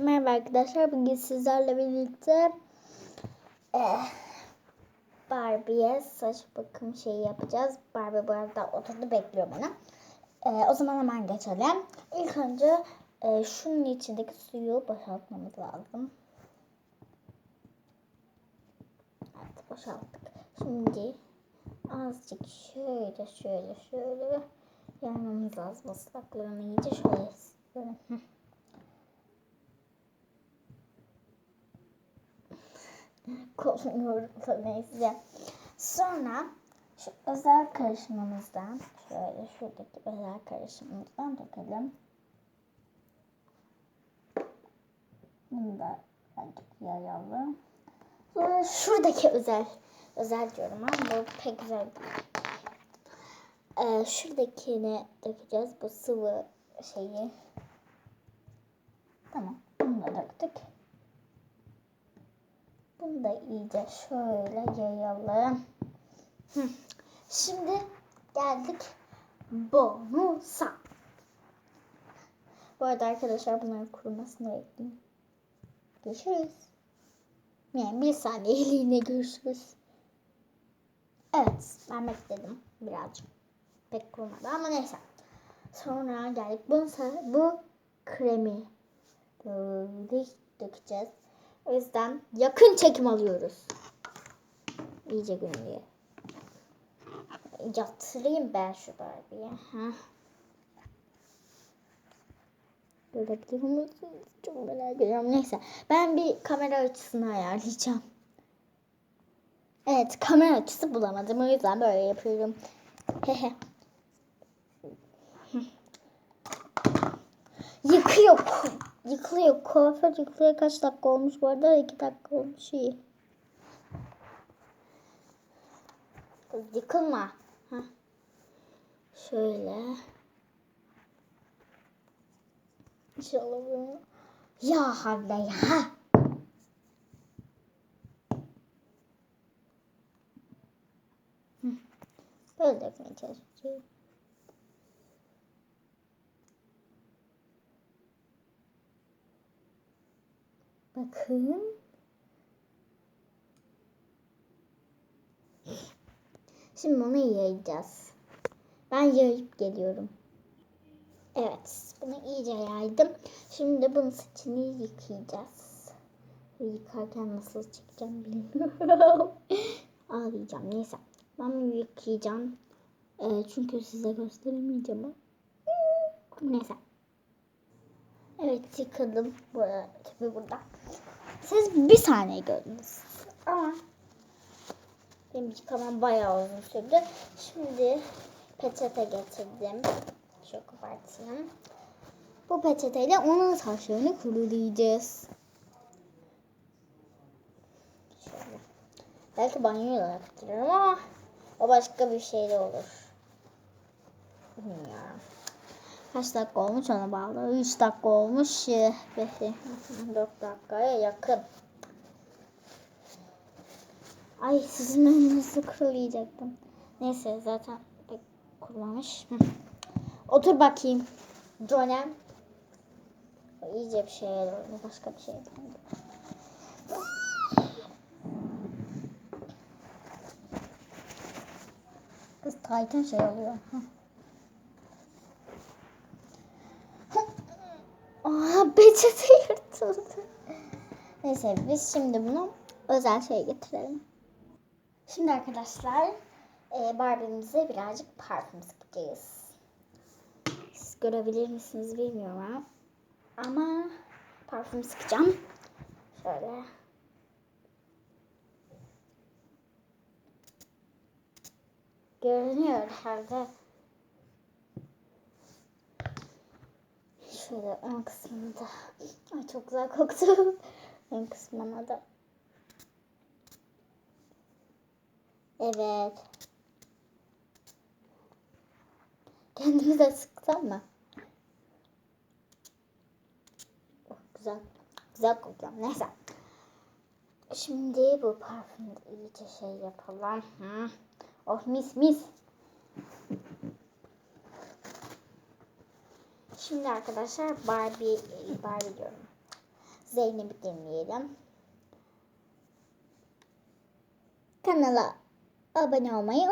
Merhaba arkadaşlar. Bugün sizlerle birlikte eh, Barbie'ye saç bakım şeyi yapacağız. Barbie bu arada oturdu bekliyor bana. Eh, o zaman hemen geçelim. İlk önce eh, şunun içindeki suyu boşaltmamız lazım. Evet boşalttık. Şimdi azıcık şöyle şöyle şöyle yaymamız lazım. Islaklarını iyice şöyle. Hı. Kullanıyorum da neyse. Sonra şu özel karışımımızdan şöyle şuradaki özel karışımımızdan dökelim. Bunu da azıcık yayalım. Sonra şuradaki özel özel diyorum ama bu pek güzel. Ee, şuradakini dökeceğiz. Bu sıvı şeyi. Tamam. Bunu da döktük. Bunu da iyice şöyle yayalım. Şimdi geldik bonusa. Bu arada arkadaşlar bunların kurumasını bekleyin. Görüşürüz. Yani bir saniyeliğine görüşürüz. Evet ben bekledim birazcık. Pek kurumadı ama neyse. Sonra geldik bonusa. Bu kremi böyle dökeceğiz. O yüzden yakın çekim alıyoruz. İyice görünüyor. Yatırayım ben şu Barbie'ye. Görebiliyor musunuz? Çok merak ediyorum. Neyse. Ben bir kamera açısını ayarlayacağım. Evet. Kamera açısı bulamadım. O yüzden böyle yapıyorum. Hehe. Yıkıyor. Yıkılıyor. Kuaför yıkılıyor. Kaç dakika olmuş bu arada? 2 dakika olmuş. iyi. Yıkılma. Heh. Şöyle. İnşallah bunu. Ya havle ya. Böyle dökmeye çalışıyorum. Bakın. Şimdi bunu yayacağız. Ben yayıp geliyorum. Evet. Bunu iyice yaydım. Şimdi bunun saçını yıkayacağız. Yıkarken nasıl çekeceğim bilmiyorum. Ağlayacağım. Neyse. Ben yıkayacağım. Ee, çünkü size gösteremeyeceğim. Neyse. Evet yıkadım. Bu tabi burada. Siz bir saniye gördünüz. Ama benim yıkamam bayağı uzun sürdü. Şimdi peçete getirdim. Şu kopartayım. Bu peçeteyle onun saçlarını kurulayacağız. Şöyle. Belki banyoyla yaptırırım ama o başka bir şey de olur. Bilmiyorum. Kaç dakika olmuş ona bağlı. 3 dakika olmuş. 5 4 dakikaya yakın. Ay sizin önünüzü kurulayacaktım. Neyse zaten pek kurulamış. Otur bakayım. Jonem. İyice bir şey oldu. Başka bir şey oldu. Kız Titan şey oluyor. Peçete yırtıldı. Neyse biz şimdi bunu özel şey getirelim. Şimdi arkadaşlar e, Barbie'mize birazcık parfüm sıkacağız. Siz görebilir misiniz bilmiyorum ama parfüm sıkacağım. Şöyle. Görünüyor herhalde. Şöyle ön kısmında. Ay çok güzel koktu. ön kısmına da. Evet. Kendimize sıksam mı? Oh, güzel. Güzel kokuyor. Neyse. Şimdi bu parfümü iyice şey yapalım. Hı. Oh mis mis. Şimdi arkadaşlar Barbie, Barbie diyorum. Zeynep'i dinleyelim. Kanala abone olmayı